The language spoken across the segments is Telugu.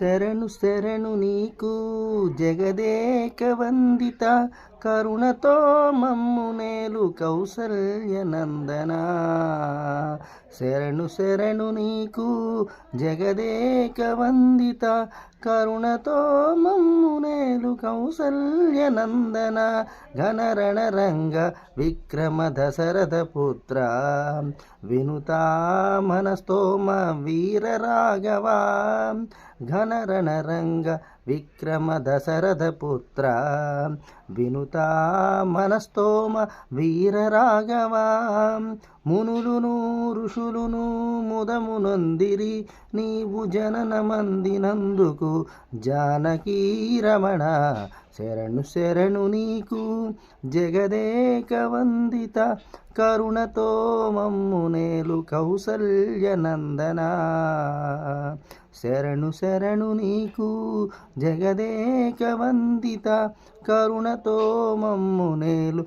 శరణు శరణు నీకు జగదేక వందిత. కరుణతో మమ్ము నేలు శరణు శరణు నీకు జగదేక వందిత కరుణతో మమ్ము నేలు కౌసల్య నందన ఘనరణ రంగ విక్రమ దశరథ పుత్ర. వినుతా మనస్తోమ వీర రాఘవా. ఘనరణ రంగ విక్రమ దశరథ పుత్ర వినుతా మనస్తోమ వీర రాఘవా మునులును ఋషులును ముదమునందిరి నీవు జననమందినందుకు జానకీ రమణ. శరణు శరణు నీకు. జగదేక వందిత కరుణతో మమ్మునేలు కౌసల్య నందన. శరణు శరణు నీకు. జగదేక వందిత కరుణతో కౌసల్య నేలు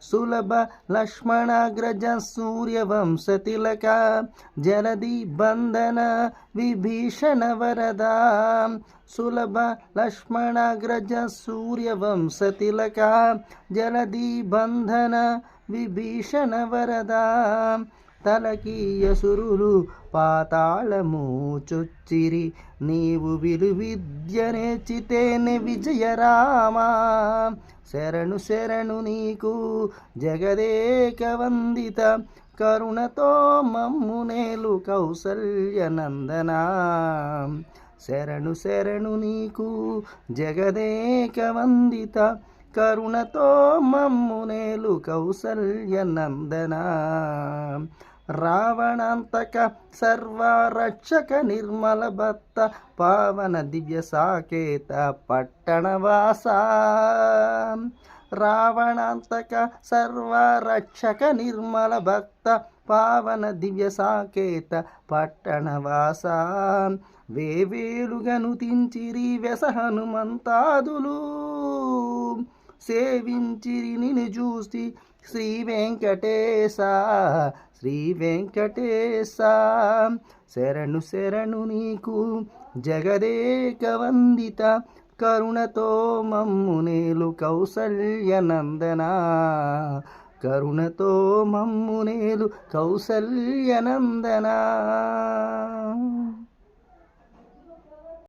सुलभ लक्ष्मणाग्रज सूर्यवंशतिलका जलदिबन्धन विभीषणवरदा। सुलभ लक्ष्मणाग्रज सूर्यवंशतिलका जलदिबन्धन विभीषणवरदाम् తిలక జలది తలకీయసురులు పాతాళము చొచ్చిరి. నీవు విలు విద్యనే చితేనే విజయరామా. శరణు శరణు నీకు జగదేక వందిత. కరుణతో మమ్మునేలు కౌసల్యనందన శరణు శరణు నీకు జగదేక వందిత. కరుణతో మమ్మునేలు కౌసల్యనందన రావణాంతక సర్వరక్షక నిర్మల భక్త పావన దివ్య సాకేత పట్టణవాస. రావణాంతక సర్వరక్షక నిర్మల భక్త పావన దివ్య సాకేత పట్టణవాస. వేవేలుగను తించిరి వెస హనుమంతాదులు సేవించిరి నిన్ను చూసి శ్రీ వెంకటేశ శ్రీ వెంకటేశ. శరణు శరణు నీకు జగదేక వందిత కరుణతో మమ్ము నేలు కౌసల్య నందన. కరుణతో మమ్ము నేలు కౌసల్య నందన.